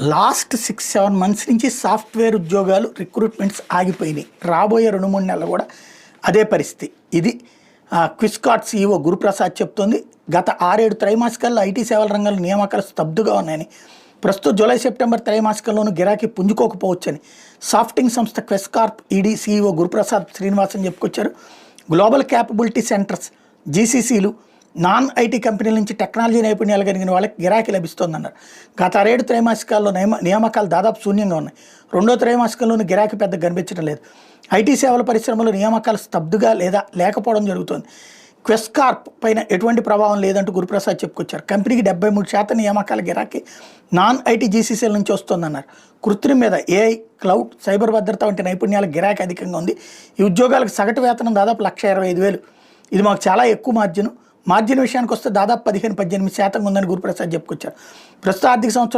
Last six seven months నుంచి software ఉద్యోగాలు recruitments ఆగిపోయినాయి. రాబోయే రెండు మూడు నెలలు కూడా అదే పరిస్థితి. ఇది క్విస్కాట్ సీఈఓ గురుప్రసాద్ చెప్తోంది. గత ఆరేడు త్రైమాసికాల్లో ఐటీ సేవల రంగంలో నియామకాలు స్తబ్దుగా ఉన్నాయని. ప్రస్తుతం జూలై సెప్టెంబర్ త్రైమాసికంలోనూ గిరాకీ పుంజుకోకపోవచ్చని సాఫ్టింగ్ సంస్థ క్వెస్కార్ప్ ఈడీ సీఈఓ గురుప్రసాద్ శ్రీనివాసన్ చెప్పుకొచ్చారు. గ్లోబల్ క్యాపబిలిటీ సెంటర్స్ జీసీసీలు నాన్ ఐటీ కంపెనీల నుంచి టెక్నాలజీ నైపుణ్యాలు కలిగిన వాళ్ళకి గిరాకీ లభిస్తోందన్నారు. గత అరేడు త్రైమాసికాల్లో నియమ నియామకాలు దాదాపు శూన్యంగా ఉన్నాయి. రెండో త్రైమాసికంలోనూ గిరాకీ పెద్ద కనిపించడం లేదు. ఐటీ సేవల పరిశ్రమలో నియామకాలు స్తబ్దుగా లేదా లేకపోవడం జరుగుతోంది. క్వెస్కార్ప్ పైన ఎటువంటి ప్రభావం లేదంటూ గురుప్రసాద్ చెప్పుకొచ్చారు. కంపెనీకి డెబ్బై మూడు శాతం నియామకాల గిరాకీ నాన్ ఐటీ జీసీసీల నుంచి వస్తోందన్నారు. కృత్రిమ మీద ఏఐ క్లౌడ్ సైబర్ భద్రత వంటి నైపుణ్యాల గిరాకీ అధికంగా ఉంది. ఈ ఉద్యోగాలకు సగటు వేతనం దాదాపు లక్ష ఇరవై ఐదు వేలు. ఇది మాకు చాలా ఎక్కువ మార్జిన్. మార్జిన్ విషయానికి వస్తే దాదాపు పదిహేను పద్దెనిమిది శాతం ఉందని గురుప్రసాద్ చెప్పుకొచ్చారు. ప్రస్తుత ఆర్థిక సంవత్సరం